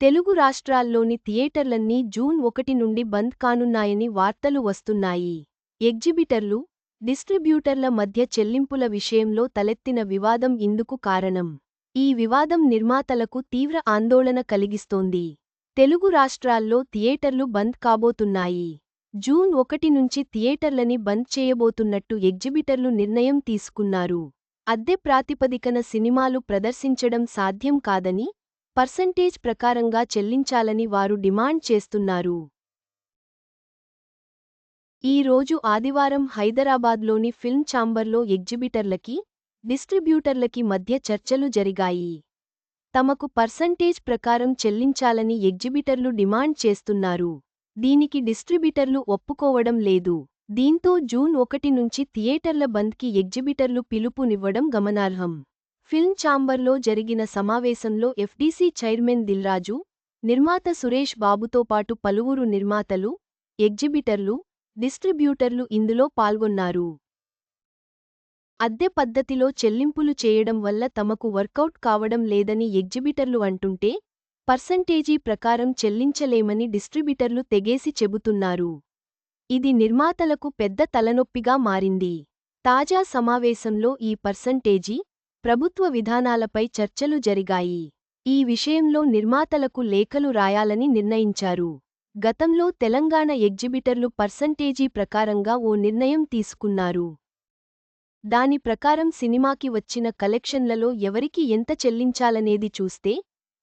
తెలుగు రాష్ట్రాల్లోని థియేటర్లన్నీ జూన్ ఒకటి నుండి బంద్ కానున్నాయని వార్తలు వస్తున్నాయి. ఎగ్జిబిటర్లు డిస్ట్రిబ్యూటర్ల మధ్య చెల్లింపుల విషయంలో తలెత్తిన వివాదం ఇందుకు కారణం. ఈ వివాదం నిర్మాతలకు తీవ్ర ఆందోళన కలిగిస్తోంది. తెలుగు రాష్ట్రాల్లో థియేటర్లు బంద్ కాబోతున్నాయి. జూన్ ఒకటి నుంచి థియేటర్లని బంద్ చేయబోతున్నట్టు ఎగ్జిబిటర్లు నిర్ణయం తీసుకున్నారు. అద్దె ప్రాతిపదికన సినిమాలు ప్రదర్శించడం సాధ్యం కాదని పర్సంటేజ్ ప్రకారంగా చెల్లించాలని వారు డిమాండ్ చేస్తున్నారు. ఈ రోజు ఆదివారం హైదరాబాద్లోని ఫిల్మ్ ఛాంబర్లో ఎగ్జిబిటర్లకి డిస్ట్రిబ్యూటర్లకి మధ్య చర్చలు జరిగాయి. తమకు పర్సంటేజ్ ప్రకారం చెల్లించాలని ఎగ్జిబిటర్లు డిమాండ్ చేస్తున్నారు. దీనికి డిస్ట్రిబ్యూటర్లు ఒప్పుకోవడం లేదు. దీంతో జూన్ ఒకటి నుంచి థియేటర్ల బంద్కి ఎగ్జిబిటర్లు పిలుపునివ్వడం గమనార్హం. ఫిల్మ్ ఛాంబర్లో జరిగిన సమావేశంలో ఎఫ్డీసీ చైర్మన్ దిల్రాజు నిర్మాత సురేష్ బాబుతో పాటు పలువురు నిర్మాతలు ఎగ్జిబిటర్లు డిస్ట్రిబ్యూటర్లు ఇందులో పాల్గొన్నారు. అద్దె పద్ధతిలో చెల్లింపులు చేయడం వల్ల తమకు వర్కౌట్ కావడం లేదని ఎగ్జిబిటర్లు అంటుంటే పర్సంటేజీ ప్రకారం చెల్లించలేమని డిస్ట్రిబ్యూటర్లు తెగేసి చెబుతున్నారు. ఇది నిర్మాతలకు పెద్ద తలనొప్పిగా మారింది. తాజా సమావేశంలో ఈ పర్సంటేజీ ప్రభుత్వ విధానాలపై చర్చలు జరిగాయి. ఈ విషయంలో నిర్మాతలకు లేఖలు రాయాలని నిర్ణయించారు. గతంలో తెలంగాణ ఎగ్జిబిటర్లు పర్సంటేజీ ప్రకారంగా ఓ నిర్ణయం తీసుకున్నారు. దాని ప్రకారం సినిమాకి వచ్చిన కలెక్షన్లలో ఎవరికి ఎంత చెల్లించాలనేది చూస్తే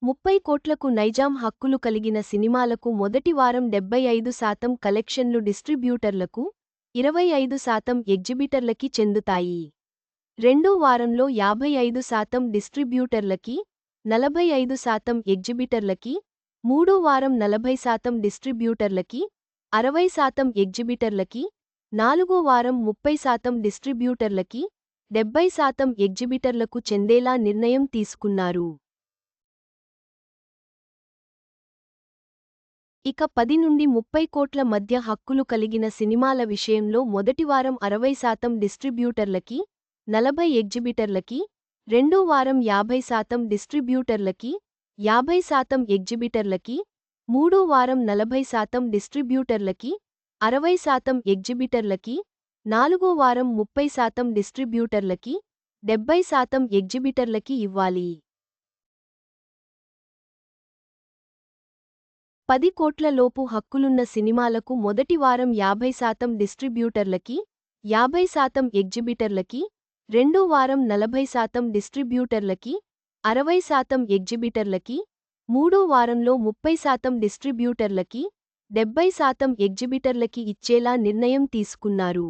ముప్పై కోట్లకు నైజాం హక్కులు కలిగిన సినిమాలకు మొదటి వారం డెబ్బై ఐదు శాతం కలెక్షన్లు డిస్ట్రిబ్యూటర్లకు ఇరవై ఐదు శాతం ఎగ్జిబిటర్లకి చెందుతాయి. రెండో వారంలో యాభై ఐదు శాతం డిస్ట్రిబ్యూటర్లకి నలభై ఐదు శాతం ఎగ్జిబిటర్లకి మూడో వారం నలభై శాతం డిస్ట్రిబ్యూటర్లకి అరవై శాతం ఎగ్జిబిటర్లకి నాలుగో వారం ముప్పై శాతం డిస్ట్రిబ్యూటర్లకి డెబ్బై శాతం ఎగ్జిబిటర్లకు చెందేలా నిర్ణయం తీసుకున్నారు. ఇక పది నుండి ముప్పై కోట్ల మధ్య హక్కులు కలిగిన సినిమాల విషయంలో మొదటివారం అరవై శాతం డిస్ట్రిబ్యూటర్లకి నలభై ఎగ్జిబిటర్లకి రెండో వారం యాభై శాతం డిస్ట్రిబ్యూటర్లకి యాభై శాతం ఎగ్జిబిటర్లకి మూడో వారం నలభై శాతం డిస్ట్రిబ్యూటర్లకి అరవై శాతం ఎగ్జిబిటర్లకి నాలుగో వారం ముప్పై శాతం డిస్ట్రిబ్యూటర్లకి డెబ్బై శాతం ఎగ్జిబిటర్లకి ఇవ్వాలి. పది కోట్ల లోపు హక్కులున్న సినిమాలకు మొదటి వారం యాభై శాతం డిస్ట్రిబ్యూటర్లకి యాభై శాతం ఎగ్జిబిటర్లకి రెండో వారం నలభై శాతం డిస్ట్రిబ్యూటర్లకి అరవై శాతం ఎగ్జిబిటర్లకి మూడో వారంలో ముప్పై శాతం డిస్ట్రిబ్యూటర్లకి డెబ్బై శాతం ఎగ్జిబిటర్లకి ఇచ్చేలా నిర్ణయం తీసుకున్నారు.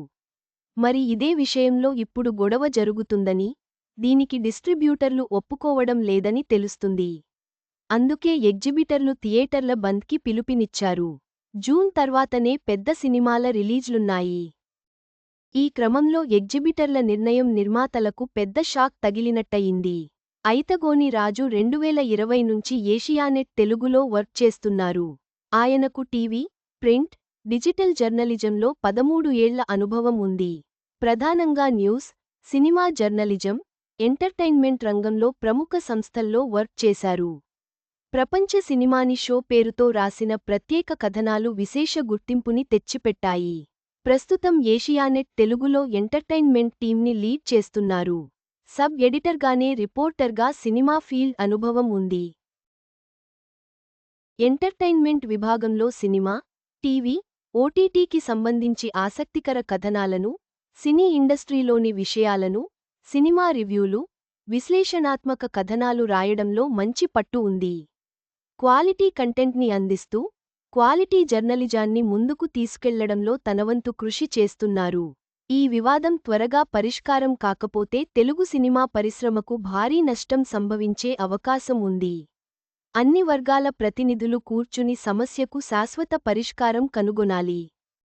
మరి ఇదే విషయంలో ఇప్పుడు గొడవ జరుగుతుందని దీనికి డిస్ట్రిబ్యూటర్లు ఒప్పుకోవడం లేదని తెలుస్తుంది. అందుకే ఎగ్జిబిటర్లు థియేటర్ల బంద్కి పిలుపినిచ్చారు. జూన్ తర్వాతనే పెద్ద సినిమాల రిలీజ్లున్నాయి. ఈ క్రమంలో ఎగ్జిబిటర్ల నిర్ణయం నిర్మాతలకు పెద్ద షాక్ తగిలినట్టయింది. ఐతగోని రాజు రెండువేల ఇరవై నుంచి ఏషియానెట్ తెలుగులో వర్క్ చేస్తున్నారు. ఆయనకు టీవీ ప్రింట్ డిజిటల్ జర్నలిజంలో పదమూడు ఏళ్ళ అనుభవం ఉంది. ప్రధానంగా న్యూస్ సినిమా జర్నలిజం ఎంటర్టైన్మెంట్ రంగంలో ప్రముఖ సంస్థల్లో వర్క్ చేశారు. ప్రపంచ సినిమాని షో పేరుతో రాసిన ప్రత్యేక కథనాలు విశేష గుర్తింపుని తెచ్చిపెట్టాయి. ప్రస్తుతం ఏషియానెట్ తెలుగులో ఎంటర్టైన్మెంట్ టీంని లీడ్ చేస్తున్నారు. సబ్ ఎడిటర్గానే రిపోర్టర్గా సినిమా ఫీల్డ్ అనుభవం ఉంది. ఎంటర్టైన్మెంట్ విభాగంలో సినిమా టీవీ ఓటీటీకి సంబంధించి ఆసక్తికర కథనాలను సినీ ఇండస్ట్రీలోని విషయాలను సినిమా రివ్యూలు విశ్లేషణాత్మక కథనాలు రాయడంలో మంచి పట్టు ఉంది. క్వాలిటీ కంటెంట్ని అందిస్తూ క్వాలిటీ జర్నలిజాన్ని ముందుకు తీసుకెళ్ళడంలో తనవంతు కృషి చేస్తున్నారు. ఈ వివాదం త్వరగా పరిష్కారం కాకపోతే తెలుగు సినిమా పరిశ్రమకు భారీ నష్టం సంభవించే అవకాశం ఉంది. అన్ని వర్గాల ప్రతినిధులు కూర్చుని సమస్యకు శాశ్వత పరిష్కారం కనుగొనాలి.